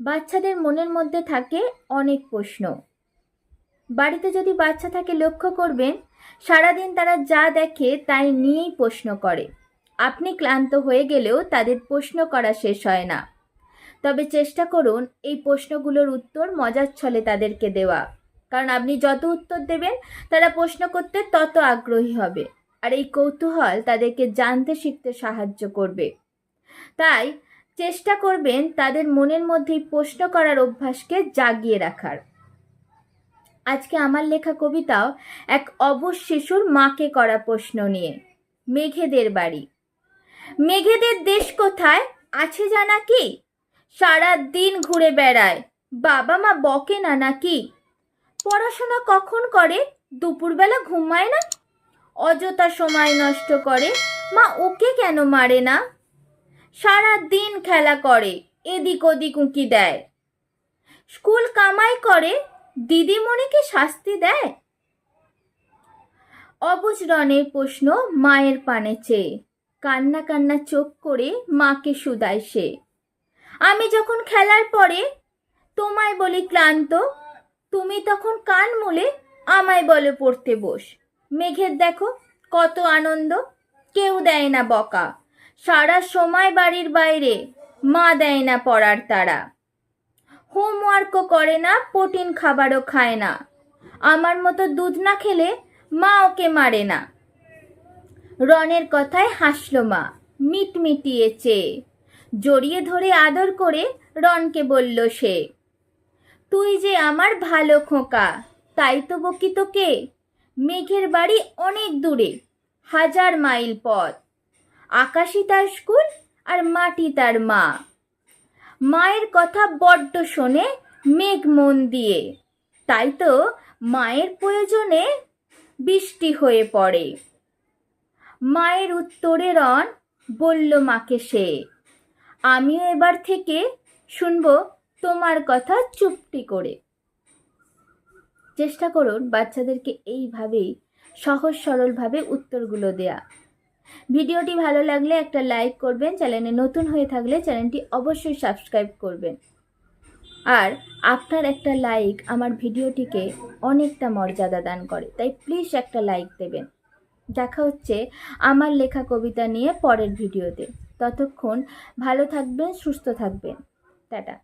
বাচ্চাদের মনের মধ্যে থাকে অনেক প্রশ্ন। বাড়িতে যদি বাচ্চা থাকে, লক্ষ্য করবেন, সারাদিন তারা যা দেখে তাই নিয়েই প্রশ্ন করে। আপনি ক্লান্ত হয়ে গেলেও তাদের প্রশ্ন করা শেষ হয় না। তবে চেষ্টা করুন এই প্রশ্নগুলোর উত্তর মজার ছলে তাদেরকে দেওয়া। কারণ আপনি যত উত্তর দেবেন, তারা প্রশ্ন করতে তত আগ্রহী হবে। আর এই কৌতূহল তাদেরকে জানতে শিখতে সাহায্য করবে। তাই চেষ্টা করবেন তাদের মনের মধ্যেই প্রশ্ন করার অভ্যাসকে জাগিয়ে রাখার। আজকে আমার লেখা কবিতাও এক অবশ শিশুর মাকে করা প্রশ্ন নিয়ে। মেঘেদের বাড়ি। মেঘেদের দেশ কোথায়? আছে জানা কি? সারা দিন ঘুরে বেড়ায়। বাবা মা বকে না নাকি? পড়াশোনা কখন করে? দুপুরবেলা ঘুমায় না? অযথা সময় নষ্ট করে। মা ওকে কেন মারে না? সারা দিন খেলা করে, এদিক ওদিক উঁকি দেয়। স্কুল কামাই করে, দিদিমণিকে শাস্তি দেয়? অবুজ রনের প্রশ্ন মায়ের পানে চেয়ে, কান্না কান্না চোখ করে মাকে শুধায় সে। আমি যখন খেলার পরে তোমায় বলি ক্লান্ত, তুমি তখন কান মুলে আমায় বলে পড়তে বস। মেঘের দেখো, কত আনন্দ, কেউ দেয় না বকা। সারা সময় বাড়ির বাইরে। মা দেয় না পড়ার তারা। হোমওয়ার্কও করে না, প্রোটিন খাবারও খায় না। আমার মতো দুধ না খেলে মা ওকে মারে না। রনের কথায় হাসলো মা, মিটমিটিয়ে চেয়ে। জড়িয়ে ধরে আদর করে রনকে বলল সে, তুই যে আমার ভালো খোকা, তাই তো বকি তোকে। মেঘের বাড়ি অনেক দূরে, হাজার মাইল পথ। আকাশই তার স্কুল আর মাটি তার মা। মায়ের কথা বড্ড শোনে মেঘ মন দিয়ে। তাই তো মায়ের প্রয়োজনে বৃষ্টি হয়ে পড়ে। মায়ের উত্তরে রন বলল মাকে সে, আমিও এবার থেকে শুনব তোমার কথা চুপটি করে। চেষ্টা করুন বাচ্চাদেরকে এইভাবেই সহজ সরলভাবে উত্তরগুলো দেয়া। ভিডিওটি ভালো লাগলে একটা লাইক করবেন, চ্যানেলে নতুন হয়ে থাকলে চ্যানেলটি অবশ্যই সাবস্ক্রাইব করবেন। আর আপনার একটা লাইক আমার ভিডিওটিকে অনেকটা মর্যাদা দান করে, তাই প্লিজ একটা লাইক দেবেন। দেখা হচ্ছে আমার লেখা কবিতা নিয়ে পরের ভিডিওতে। ততক্ষণ ভালো থাকবেন, সুস্থ থাকবেন। টাটা।